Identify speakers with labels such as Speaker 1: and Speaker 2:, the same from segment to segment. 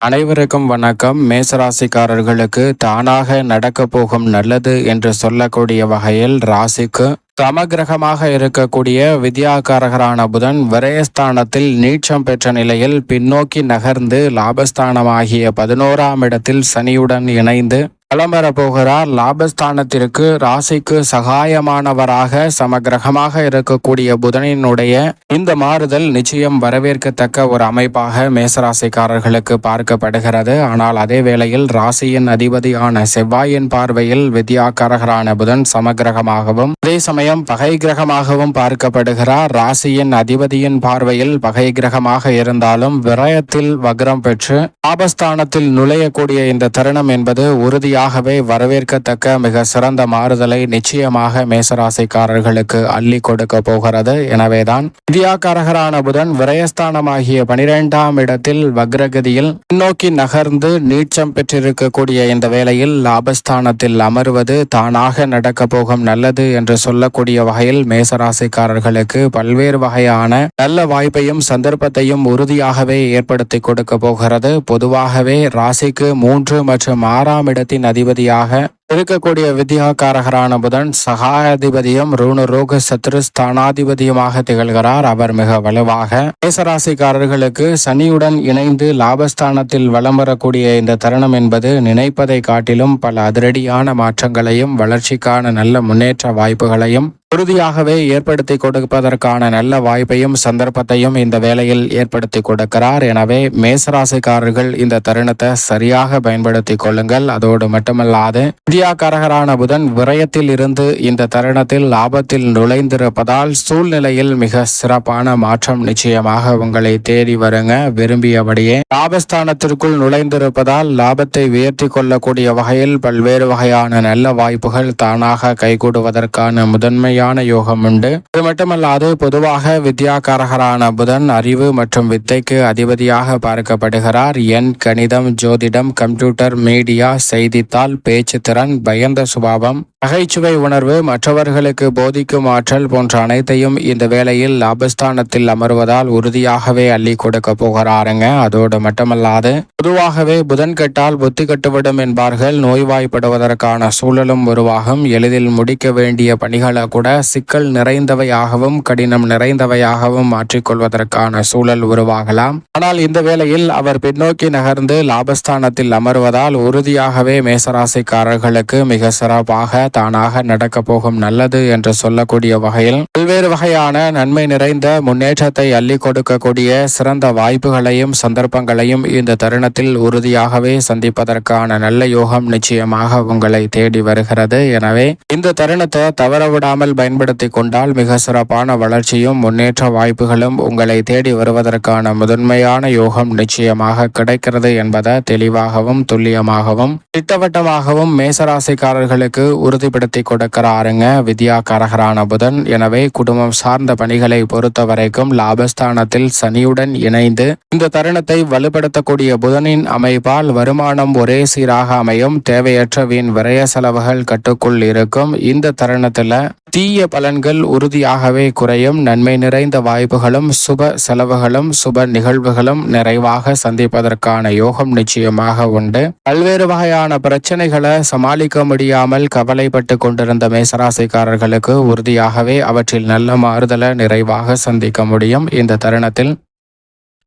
Speaker 1: அனைவருக்கும் வணக்கம். மேசராசிக்காரர்களுக்கு தானாக நடக்க போகும் நல்லது என்று சொல்லக்கூடிய வகையில் ராசிக்கு சமகிரகமாக இருக்கக்கூடிய வித்யாகாரகரான புதன் விரயஸ்தானத்தில் நீட்சம் பெற்ற நிலையில் பின்னோக்கி நகர்ந்து லாபஸ்தானமாகிய பதினோராம் இடத்தில் சனியுடன் இணைந்து வலம் போகிறார் லாபஸ்தானத்திற்கு ராசிக்கு சகாயமானவராக சமகிரகமாக இருக்கக்கூடிய புதனினுடைய இந்த மாறுதல் நிச்சயம் வரவேற்கத்தக்க ஒரு அமைப்பாக மேசராசிக்காரர்களுக்கு பார்க்கப்படுகிறது. ஆனால் அதே வேளையில் ராசியின் அதிபதியான செவ்வாயின் பார்வையில் வித்யாக்காரகரான புதன் சமகிரகமாகவும் அதே சமயம் பகை கிரகமாகவும் பார்க்கப்படுகிறார். ராசியின் அதிபதியின் பார்வையில் பகை கிரகமாக இருந்தாலும் விரயத்தில் வக்ரம் பெற்று லாபஸ்தானத்தில் நுழையக்கூடிய இந்த தருணம் என்பது உறுதியாக உண்மையாகவே வரவேற்கத்தக்க மிக சிறந்த மாறுதலை நிச்சயமாக மேசராசிக்காரர்களுக்கு அள்ளி கொடுக்க போகிறது. எனவேதான் வித்யாகாரகரான புதன் விரயஸ்தானமாகிய பனிரெண்டாம் இடத்தில் வக்ரகதியில் பின்னோக்கி நகர்ந்து நீச்சம் பெற்றிருக்கக்கூடிய இந்த வேளையில் லாபஸ்தானத்தில் அமர்வது தானாக நடக்க போகும் நல்லது என்று சொல்லக்கூடிய வகையில் மேசராசிக்காரர்களுக்கு பல்வேறு வகையான நல்ல வாய்ப்பையும் சந்தர்ப்பத்தையும் உறுதியாகவே ஏற்படுத்தி கொடுக்க போகிறது. பொதுவாகவே ராசிக்கு மூன்று மற்றும் ஆறாம் இடத்தின் அதிபதியாக இருக்கக்கூடிய வித்யாகாரகரான புதன் சகாயாதிபதியும் ரூணு ரோக சத்ரு ஸ்தானாதிபதியுமாக திகழ்கிறார். அவர் மிக வலுவாக மேசராசிக்காரர்களுக்கு சனியுடன் இணைந்து லாபஸ்தானத்தில் வலம் வரக்கூடிய இந்த தருணம் என்பது நினைப்பதை காட்டிலும் பல அதிரடியான மாற்றங்களையும் வளர்ச்சிக்கான நல்ல முன்னேற்ற வாய்ப்புகளையும் உறுதியாகவே ஏற்படுத்தி கொடுப்பதற்கான நல்ல வாய்ப்பையும் சந்தர்ப்பத்தையும் இந்த வேளையில் ஏற்படுத்தி கொடுக்கிறார். எனவே மேசராசிக்காரர்கள் இந்த தருணத்தை சரியாக பயன்படுத்தி கொள்ளுங்கள். அதோடு மட்டுமல்லாது வித்யாகாரகரான புதன் விரயத்தில் இருந்து இந்த தருணத்தில் லாபத்தில் நுழைந்திருப்பதால் சூழ்நிலையில் மிக சிறப்பான மாற்றம் நிச்சயமாக உங்களை தேடி வருங்க. விரும்பியபடியே லாபஸ்தானத்திற்குள் நுழைந்திருப்பதால் லாபத்தை உயர்த்தி கொள்ளக்கூடிய வகையில் பல்வேறு வகையான நல்ல வாய்ப்புகள் தானாக கைகூடுவதற்கான முதன்மை அருமையான யோகம் உண்டு. அது மட்டுமல்லாது பொதுவாக வித்யாகாரகரான புதன் அறிவு மற்றும் வித்தைக்கு அதிபதியாக பார்க்கப்படுகிறார். எண் கணிதம் ஜோதிடம் கம்ப்யூட்டர் மீடியா செய்தித்தாள் பேச்சு திறன் பயந்த சுபாவம் நகைச்சுவை உணர்வு மற்றவர்களுக்கு போதிக்கும் ஆற்றல் போன்ற அனைத்தையும் இந்த வேளையில் லாபஸ்தானத்தில் அமர்வதால் உறுதியாகவே அள்ளி கொடுக்க போகிறாருங்க. அதோடு மட்டுமல்லாது பொதுவாகவே புதன் கெட்டால் புத்தி கட்டுவிடும் என்பார்கள். நோய்வாய்ப்படுவதற்கான சூழலும் உருவாகும். எளிதில் முடிக்க வேண்டிய பணிகளை கூட சிக்கல் நிறைந்தவையாகவும் கடினம் நிறைந்தவையாகவும் மாற்றிக்கொள்வதற்கான சூழல் உருவாகலாம். ஆனால் இந்த வேளையில் அவர் பின்னோக்கி நகர்ந்து லாபஸ்தானத்தில் அமர்வதால் உறுதியாகவே மேசராசிக்காரர்களுக்கு மிக சிறப்பாக தானாக நடக்க போகும் நல்லது என்று சொல்லக்கூடிய வகையில் பல்வேறு வகையான நன்மை நிறைந்த முன்னேற்றத்தை அள்ளி கொடுக்கக்கூடிய சிறந்த வாய்ப்புகளையும் சந்தர்ப்பங்களையும் இந்த தருணத்தில் உறுதியாகவே சந்திப்பதற்கான நல்ல யோகம் நிச்சயமாக உங்களை தேடி வருகிறது. எனவே இந்த தருணத்தை தவறவிடாமல் பயன்படுத்தி கொண்டால் மிக சிறப்பான வளர்ச்சியும் முன்னேற்ற வாய்ப்புகளும் உங்களை தேடி வருவதற்கான முதன்மையான யோகம் நிச்சயமாக கிடைக்கிறது என்பதை தெளிவாகவும் துல்லியமாகவும் திட்டவட்டமாகவும் மேசராசிக்காரர்களுக்கு உறுதிப்படுத்தி கொடுக்கிறாருங்க. வித்யா கரகரான புதன். எனவே குடும்பம் சார்ந்த பணிகளை பொறுத்த வரைக்கும் லாபஸ்தானத்தில் சனியுடன் இணைந்து இந்த தருணத்தை வலுப்படுத்தக்கூடிய புதனின் அமைப்பால் வருமானம் ஒரே சீராக அமையும். தேவையற்ற வீண் விரய செலவுகள் கட்டுக்குள் இருக்கும். இந்த தருணத்துல தீய பலன்கள் உறுதியாகவே குறையும். நன்மை நிறைந்த வாய்ப்புகளும் சுப செலவுகளும் சுப நிகழ்வுகளும் நிறைவாக சந்திப்பதற்கான யோகம் நிச்சயமாக உண்டு. பல்வேறு வகையான பிரச்சனைகளை சமாளிக்க முடியாமல் கவலைப்பட்டு கொண்டிருந்த மேசராசிக்காரர்களுக்கு உறுதியாகவே அவற்றில் நல்ல மாறுதலை நிறைவாக சந்திக்க முடியும். இந்த தருணத்தில்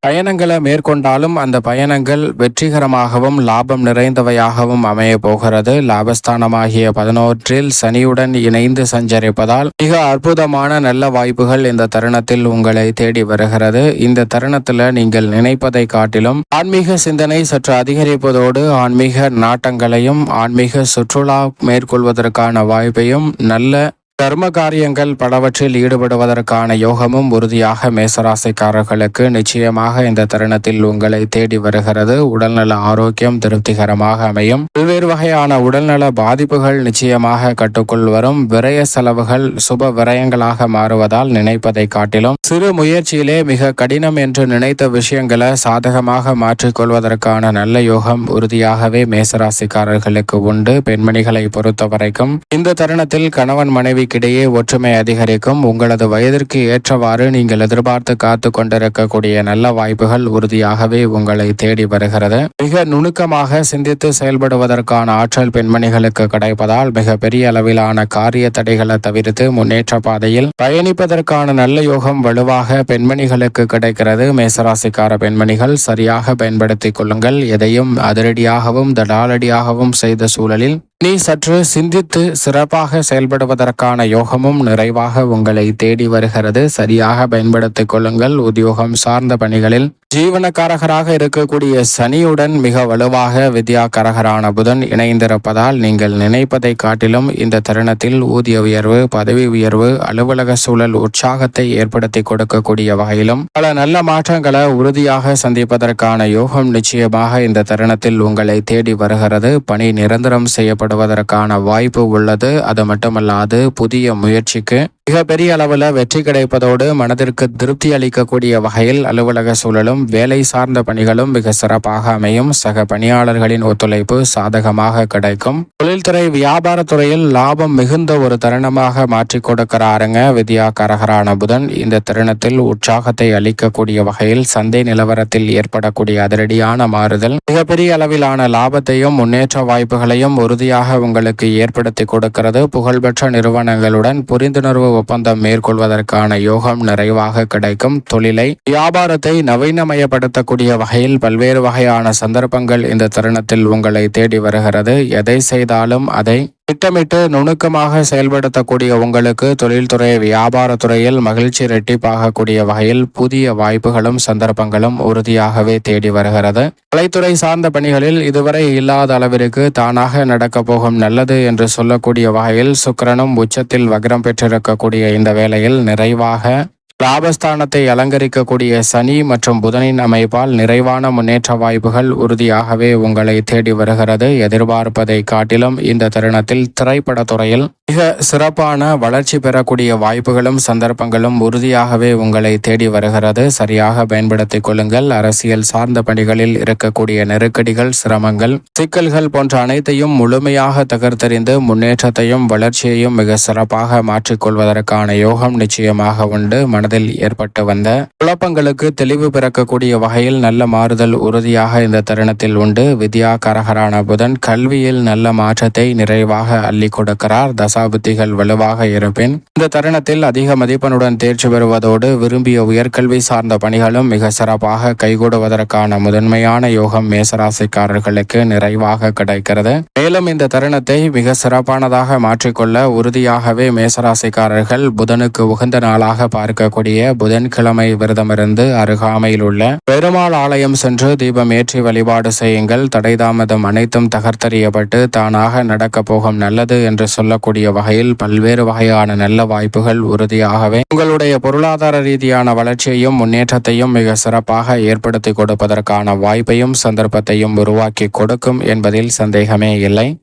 Speaker 1: பயணங்களை மேற்கொண்டாலும் அந்த பயணங்கள் வெற்றிகரமாகவும் லாபம் நிறைந்தவையாகவும் அமைய போகிறது. லாபஸ்தானமாகிய பதினோற்றில் சனியுடன் இணைந்து சஞ்சரிப்பதால் மிக அற்புதமான நல்ல வாய்ப்புகள் இந்த தருணத்தில் உங்களை தேடி வருகிறது. இந்த தருணத்தில் நீங்கள் நினைப்பதை காட்டிலும் ஆன்மீக சிந்தனை சற்று அதிகரிப்பதோடு ஆன்மீக நாட்டங்களையும் ஆன்மீக சுற்றுலா மேற்கொள்வதற்கான வாய்ப்பையும் நல்ல கர்ம காரியங்கள் பலவற்றில் ஈடுபடுவதற்கான யோகமும் உறுதியாக மேசராசிக்காரர்களுக்கு நிச்சயமாக இந்த தருணத்தில் உங்களை தேடி வருகிறது. உடல்நல ஆரோக்கியம் திருப்திகரமாக அமையும். பல்வேறு வகையான உடல்நல பாதிப்புகள் நிச்சயமாக கட்டுக்குள் வரும். விரய செலவுகள் சுப விரயங்களாக மாறுவதால் நினைப்பதை காட்டிலும் சிறு முயற்சியிலே மிக கடினம் என்று நினைத்த விஷயங்களை சாதகமாக மாற்றிக்கொள்வதற்கான நல்ல யோகம் உறுதியாகவே மேசராசிக்காரர்களுக்கு உண்டு. பெண்மணிகளை பொறுத்தவரைக்கும் இந்த தருணத்தில் கணவன் மனைவி மனைவிக்கிடையே ஒற்றுமை அதிகரிக்கும். உங்களது வயதிற்கு ஏற்றவாறு நீங்கள் எதிர்பார்த்து காத்து கொண்டிருக்கக்கூடிய நல்ல வாய்ப்புகள் உறுதியாகவே உங்களை தேடி வருகிறது. மிக நுணுக்கமாக சிந்தித்து செயல்படுவதற்கான ஆற்றல் பெண்மணிகளுக்கு கிடைப்பதால் மிக பெரிய அளவிலான காரிய தடைகளை தவிர்த்து முன்னேற்ற பாதையில் பயணிப்பதற்கான நல்ல யோகம் வலுவாக பெண்மணிகளுக்கு கிடைக்கிறது. மேசராசிக்கார பெண்மணிகள் சரியாக பயன்படுத்திக் கொள்ளுங்கள். எதையும் அதிரடியாகவும் தடாலடியாகவும் செய்த சூழலில் நீ சற்று சிந்தித்து சிறப்பாக செயல்படுவதற்கான யோகமும் நிறைவாக உங்களை தேடி வருகிறது. சரியாக பயன்படுத்திக் கொள்ளுங்கள். உத்தியோகம் சார்ந்த பணிகளில் ஜீவனக்காரகராக இருக்கக்கூடிய சனியுடன் மிக வலுவாக வித்யாக்காரகரான புதன் இணைந்திருப்பதால் நீங்கள் நினைப்பதை காட்டிலும் இந்த தருணத்தில் ஊதிய உயர்வு பதவி உயர்வு அலுவலக சூழல் உற்சாகத்தை ஏற்படுத்தி கொடுக்கக்கூடிய வகையிலும் பல நல்ல மாற்றங்களை உறுதியாக சந்திப்பதற்கான யோகம் நிச்சயமாக இந்த தருணத்தில் உங்களை தேடி வருகிறது. பணி நிரந்தரம் செய்யப்படுவதற்கான வாய்ப்பு உள்ளது. அது மட்டுமல்லாது புதிய முயற்சிக்கு மிகப்பெரிய அளவில் வெற்றி கிடைப்பதோடு மனதிற்கு திருப்தி அளிக்கக்கூடிய வகையில் அலுவலக சூழலும் வேலை சார்ந்த பணிகளும் மிக சிறப்பாக அமையும். சக பணியாளர்களின் ஒத்துழைப்பு சாதகமாக கிடைக்கும். தொழில்துறை வியாபாரத்துறையில் லாபம் மிகுந்த ஒரு தருணமாக மாற்றி கொடுக்கிறாருங்க வித்யா கரகரான புதன். இந்த தருணத்தில் உற்சாகத்தை அளிக்கக்கூடிய வகையில் சந்தை நிலவரத்தில் ஏற்படக்கூடிய அதிரடியான மாறுதல் மிகப்பெரிய அளவிலான லாபத்தையும் முன்னேற்ற வாய்ப்புகளையும் உறுதியாக உங்களுக்கு ஏற்படுத்தி கொடுக்கிறது. புகழ்பெற்ற நிறுவனங்களுடன் புரிந்துணர்வு ஒப்பந்தம் மேற்கொள்வதற்கான யோகம் நிறைவாக கிடைக்கும். தொழிலை வியாபாரத்தை நவீன நவீனமயப்படுத்தக்கூடிய வகையில் பல்வேறு வகையான சந்தர்ப்பங்கள் இந்த தருணத்தில் உங்களை தேடி வருகிறது. எதை செய்தாலும் அதை திட்டமிட்டு நுணுக்கமாக செயல்படுத்தக்கூடிய உங்களுக்கு தொழில்துறை வியாபாரத்துறையில் மகிழ்ச்சி இரட்டிப்பாகக்கூடிய வகையில் புதிய வாய்ப்புகளும் சந்தர்ப்பங்களும் உறுதியாகவே தேடி வருகிறது. கலைத்துறை சார்ந்த பணிகளில் இதுவரை இல்லாத அளவிற்கு தானாக நடக்கப் போகும் நல்லது என்று சொல்லக்கூடிய வகையில் சுக்கரனும் உச்சத்தில் வக்ரம் பெற்றிருக்கக்கூடிய இந்த வேளையில் நிறைவாக லாபஸ்தானத்தை அலங்கரிக்கக்கூடிய சனி மற்றும் புதனின் அமைப்பால் நிறைவான முன்னேற்ற வாய்ப்புகள் உறுதியாகவே உங்களை தேடி வருகிறது. எதிர்பார்ப்பதை காட்டிலும் இந்த தருணத்தில் திரைப்படத் துறையில் மிக சிறப்பான வளர்ச்சி பெறக்கூடிய வாய்ப்புகளும் சந்தர்ப்பங்களும் உறுதியாகவே உங்களை தேடி வருகிறது. சரியாக பயன்படுத்திக் கொள்ளுங்கள். அரசியல் சார்ந்த பணிகளில் இருக்கக்கூடிய நெருக்கடிகள் சிரமங்கள் சிக்கல்கள் போன்ற அனைத்தையும் முழுமையாக தகர்த்தெறிந்து முன்னேற்றத்தையும் வளர்ச்சியையும் மிக சிறப்பாக மாற்றிக்கொள்வதற்கான யோகம் நிச்சயமாக உண்டு. மனதில் ஏற்பட்டு வந்த குழப்பங்களுக்கு தெளிவு பிறக்கக்கூடிய வகையில் நல்ல மாறுதல் உறுதியாக இந்த தருணத்தில் உண்டு. வித்யா கரகரான புதன் கல்வியில் நல்ல மாற்றத்தை நிறைவாக அள்ளி கொடுக்கிறார். தசா தசாபுத்திகள் வலுவாக இருப்பின் இந்த தருணத்தில் அதிக மதிப்பெண்ணுடன் தேர்ச்சி பெறுவதோடு விரும்பிய உயர்கல்வி சார்ந்த பணிகளும் மிக சிறப்பாக கைகூடுவதற்கான முதன்மையான யோகம் மேசராசிக்காரர்களுக்கு நிறைவாக கிடைக்கிறது. மேலும் இந்த தருணத்தை மிக சிறப்பானதாக மாற்றிக்கொள்ள உறுதியாகவே மேசராசிக்காரர்கள் புதனுக்கு உகந்த நாளாக பார்க்கக்கூடிய புதன்கிழமை விரதமிருந்து அருகாமையில் உள்ள பெருமாள் ஆலயம் சென்று தீபம் ஏற்றி வழிபாடு செய்யுங்கள். தடைதாமதம் அனைத்தும் தகர்த்தறியப்பட்டு தானாக நடக்கப் போகும் நல்லது என்று சொல்லக்கூடிய வகையில் பல்வேறு வகையான நல்ல வாய்ப்புகள் உறுதியாகவே உங்களுடைய பொருளாதார ரீதியான வளர்ச்சியையும் முன்னேற்றத்தையும் மிக சிறப்பாக ஏற்படுத்தி கொடுப்பதற்கான வாய்ப்பையும் சந்தர்ப்பத்தையும் உருவாக்கி கொடுக்கும் என்பதில் சந்தேகமே இல்லை.